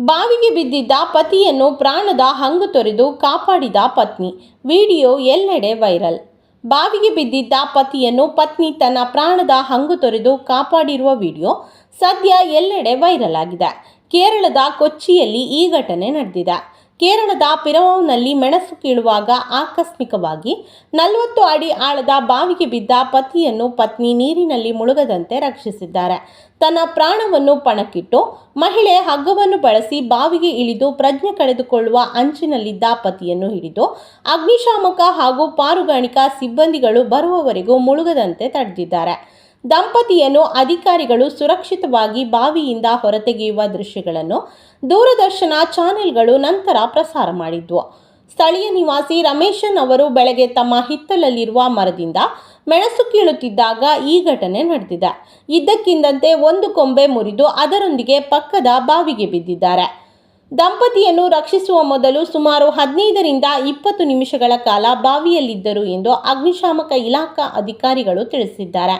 ಬಾವಿಗೆ ಬಿದ್ದಿದ್ದ ಪತಿಯನ್ನು ಪ್ರಾಣದ ಹಂಗು ತೊರೆದು ಕಾಪಾಡಿದ ಪತ್ನಿ. ವಿಡಿಯೋ ಎಲ್ಲೆಡೆ ವೈರಲ್. ಬಾವಿಗೆ ಬಿದ್ದಿದ್ದ ಪತಿಯನ್ನು ಪತ್ನಿ ತನ್ನ ಪ್ರಾಣದ ಹಂಗು ತೊರೆದು ಕಾಪಾಡಿರುವ ವಿಡಿಯೋ ಸದ್ಯ ಎಲ್ಲೆಡೆ ವೈರಲ್ ಆಗಿದೆ. ಕೇರಳದ ಕೊಚ್ಚಿಯಲ್ಲಿ ಈ ಘಟನೆ ನಡೆದಿದೆ. ಕೇರಳದ ಪಿರವೌನಲ್ಲಿ ಮೆಣಸು ಕೀಳುವಾಗ ಆಕಸ್ಮಿಕವಾಗಿ ನಲವತ್ತು ಅಡಿ ಆಳದ ಬಾವಿಗೆ ಬಿದ್ದ ಪತಿಯನ್ನು ಪತ್ನಿ ನೀರಿನಲ್ಲಿ ಮುಳುಗದಂತೆ ರಕ್ಷಿಸಿದ್ದಾರೆ. ತನ್ನ ಪ್ರಾಣವನ್ನು ಪಣಕ್ಕಿಟ್ಟು ಮಹಿಳೆ ಹಗ್ಗವನ್ನು ಬಳಸಿ ಬಾವಿಗೆ ಇಳಿದು ಪ್ರಜ್ಞೆ ಕಳೆದುಕೊಳ್ಳುವ ಅಂಚಿನಲ್ಲಿದ್ದ ಪತಿಯನ್ನು ಹಿಡಿದು ಅಗ್ನಿಶಾಮಕ ಹಾಗೂ ಪಾರುಗಾಣಿಕಾ ಸಿಬ್ಬಂದಿಗಳು ಬರುವವರೆಗೂ ಮುಳುಗದಂತೆ ತಡೆದಿದ್ದಾರೆ. ದಂಪತಿಯನ್ನು ಅಧಿಕಾರಿಗಳು ಸುರಕ್ಷಿತವಾಗಿ ಬಾವಿಯಿಂದ ಹೊರತೆಗೆಯುವ ದೃಶ್ಯಗಳನ್ನು ದೂರದರ್ಶನ ಚಾನೆಲ್ಗಳು ನಂತರ ಪ್ರಸಾರ ಮಾಡಿದ್ವು. ಸ್ಥಳೀಯ ನಿವಾಸಿ ರಮೇಶನ್ ಅವರು ಬೆಳಗ್ಗೆ ತಮ್ಮ ಹಿತ್ತಲಲ್ಲಿರುವ ಮರದಿಂದ ಮೆಣಸು ಕೀಳುತ್ತಿದ್ದಾಗ ಈ ಘಟನೆ ನಡೆದಿದೆ. ಇದ್ದಕ್ಕಿಂದಂತೆ ಒಂದು ಕೊಂಬೆ ಮುರಿದು ಅದರೊಂದಿಗೆ ಪಕ್ಕದ ಬಾವಿಗೆ ಬಿದ್ದಿದ್ದಾರೆ. ದಂಪತಿಯನ್ನು ರಕ್ಷಿಸುವ ಮೊದಲು ಸುಮಾರು ಹದಿನೈದರಿಂದ ಇಪ್ಪತ್ತು ನಿಮಿಷಗಳ ಕಾಲ ಬಾವಿಯಲ್ಲಿದ್ದರು ಎಂದು ಅಗ್ನಿಶಾಮಕ ಇಲಾಖಾ ಅಧಿಕಾರಿಗಳು ತಿಳಿಸಿದ್ದಾರೆ.